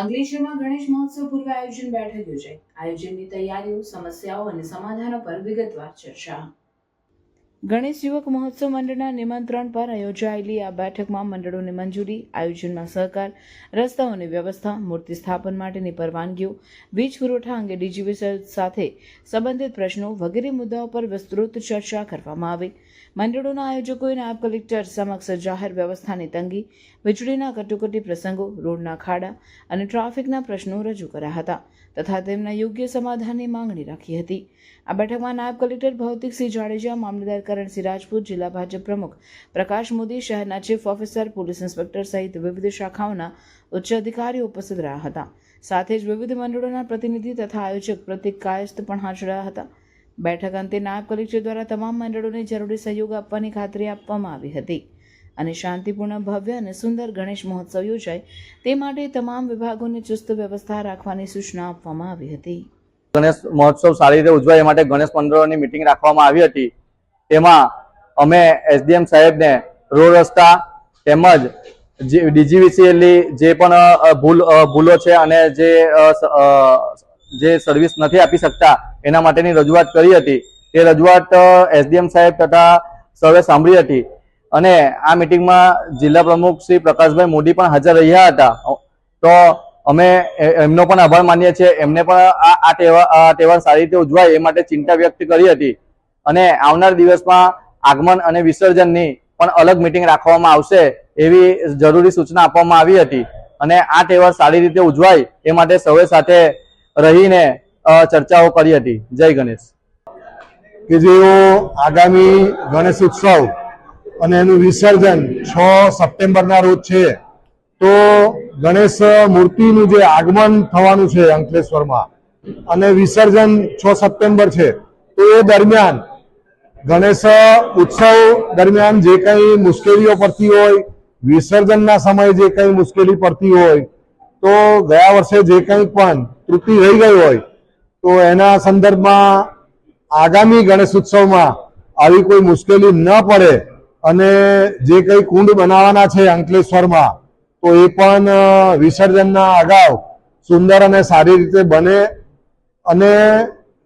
અંકલેશ્વરમાં ગણેશ મહોત્સવ પૂર્વે આયોજન બેઠક યોજાઈ. આયોજનની તૈયારીઓ, સમસ્યાઓ અને સમાધાનો પર વિગતવાર ચર્ચા. ગણેશ યુવક મહોત્સવ મંડળના નિમંત્રણ પર યોજાયેલી આ બેઠકમાં મંડળોની મંજૂરી આયોજનમાં સહકાર, રસ્તાઓની વ્યવસ્થા, મૂર્તિ સ્થાપન માટેની પરવાનગીઓ, વીજ પુરવઠા અંગે ડીજીવીસી સાથે સંબંધિત પ્રશ્નો વગેરે મુદ્દાઓ પર વિસ્તૃત ચર્ચા કરવામાં આવી. મંડળોના આયોજકોએ નાયબ કલેક્ટર સમક્ષ જાહેર વ્યવસ્થાની તંગી, વીજળીના કટોકટી પ્રસંગો, રોડના ખાડા અને ટ્રાફિકના પ્રશ્નો રજૂ કર્યા હતા તથા તેમના યોગ્ય સમાધાનની માંગણી રાખી હતી. આ બેઠકમાં નાયબ કલેક્ટર ભૌતિકસિંહ જાડેજા, મામલતદાર કરણસિંહ રાજપૂત, જિલ્લા ભાજપ પ્રમુખ પ્રકાશ મોદી, શહેરના ચીફ ઓફિસર, પોલીસ ઇન્સ્પેક્ટર સહિત વિવિધ શાખાઓના ઉચ્ચ અધિકારીઓ ઉપસ્થિત રહ્યા હતા. સાથે જ વિવિધ મંડળોના પ્રતિનિધિ તથા આયોજક પ્રતિક કાયસ્થ પણ હાજર રહ્યા હતા. બેઠક અંતે નાયબ કલેક્ટર દ્વારા તમામ મંડળોને જરૂરી સહયોગ આપવાની ખાતરી આપવામાં આવી હતી અને શાંતિપૂર્ણ, ભવ્ય અને સુંદર ગણેશ મહોત્સવ યોજાય તે માટે તમામ વિભાગોને ચુસ્ત વ્યવસ્થા રાખવાની સૂચના આપવામાં આવી હતી. ગણેશ મહોત્સવ સારી રીતે ઉજવાય માટે ગણેશ મંડળોની મિટિંગ રાખવામાં આવી હતી. તેમાં અમે એસડીએમ સાહેબને રોડ રસ્તા તેમજ ડીજીવીસીએલની જે પણ ભૂલ ભૂલો છે અને જે જે સર્વિસ નથી આપી શકતા એના માટેની રજૂઆત કરી હતી. તે રજૂઆત એસડીએમ સાહેબ તથા સર્વે સાંભળી હતી. અને આ મિટિંગમાં જિલ્લા પ્રમુખ શ્રી પ્રકાશભાઈ મોદી પણ હાજર રહ્યા હતા. તો અમે એમનો પણ આભાર માનીએ છીએ. એમને પણ આ તહેવાર સારી રીતે ઉજવાય એ માટે ચિંતા વ્યક્ત કરી હતી. અને આવનાર દિવસમાં આગમન અને વિસર્જનની પણ અલગ મિટિંગ રાખવામાં આવશે એવી જરૂરી સૂચના આપવામાં આવી હતી. અને આ તહેવાર સારી રીતે ઉજવાય એ માટે સૌએ સાથે રહીને ચર્ચાઓ કરી હતી. જય ગણેશ. કે જેઓ આગામી ગણેશ ઉત્સવ અને એનું વિસર્જન છ સપ્ટેમ્બરના રોજ છે, તો ગણેશ મૂર્તિનું જે આગમન થવાનું છે અંકલેશ્વરમાં અને વિસર્જન છ સપ્ટેમ્બર છે, તો એ દરમિયાન ગણેશ ઉત્સવ દરમિયાન જે કંઈ મુશ્કેલીઓ પડતી હોય, વિસર્જનના સમયે જે કંઈ મુશ્કેલી પડતી હોય, તો ગયા વર્ષે જે કંઈ પણ ત્રુટિ રહી ગઈ હોય, તો એના સંદર્ભમાં આગામી ગણેશ ઉત્સવમાં આવી કોઈ મુશ્કેલી ન પડે અને જે કંઈ કુંડ બનાવવાના છે અંકલેશ્વરમાં, તો એ પણ વિસર્જનના અગાઉ સુંદર અને સારી રીતે બને અને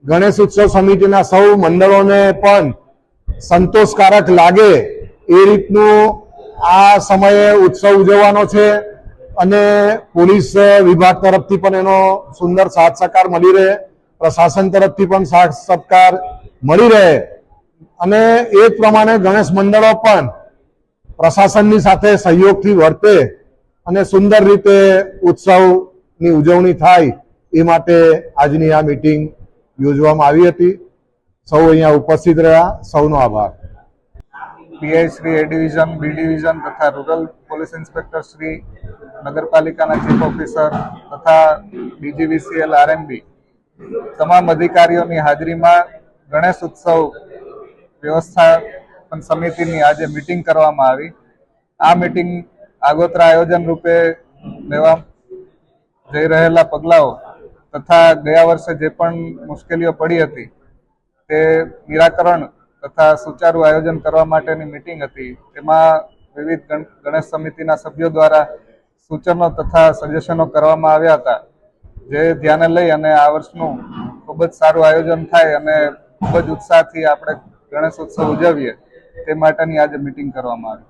ગણેશ ઉત્સવ સમિતિના સૌ મંડળોને પણ સંતોષકારક લાગે એ રીતનું આ સમયે ઉત્સવ ઉજવવાનો છે અને પોલીસ વિભાગ તરફથી પણ એનો સુંદર સાથ સહકાર મળી રહે, પ્રશાસન તરફથી પણ સાથ સહકાર મળી રહે. અને એ જ પ્રમાણે ગણેશ મંડળો પણ પ્રશાસનની સાથે સહયોગથી વર્તે અને સુંદર રીતે ઉત્સવની ઉજવણી થાય એ માટે આજની આ મીટિંગ યોજવામાં આવી હતી. સૌ અહીંયા ઉપસ્થિત રહ્યા, સૌનો આભાર. PI Shri A division, B division તથા રૂરલ પોલીસ ઇન્સ્પેક્ટર શ્રી, નગરપાલિકાના ચીફ ઓફિસર તથા ડીજીવીસીએલ આરએમબી તમામ અધિકારીઓની હાજરીમાં ગણેશ ઉત્સવ વ્યવસ્થાપન સમિતિની આજે મિટિંગ કરવામાં આવી. આ મિટિંગ આગોતરા આયોજન રૂપે લેવા જઈ રહેલા પગલાઓ તથા ગયા વર્ષે જે પણ મુશ્કેલીઓ પડી હતી તે નિરાકરણ તથા સુચારુ આયોજન કરવા માટેની મિટિંગ હતી. તેમાં વિવિધ ગણ- ગણેશ સમિતિના સભ્યો દ્વારા સૂચનો તથા સજેશનો કરવામાં આવ્યા હતા, જે ધ્યાને લઈ અને આ વર્ષનું ખૂબ જ સારું આયોજન થાય અને ખૂબ જ ઉત્સાહથી આપણે ગણેશ ઉત્સવ ઉજવીએ તે માટેની આજે મિટિંગ કરવામાં આવી.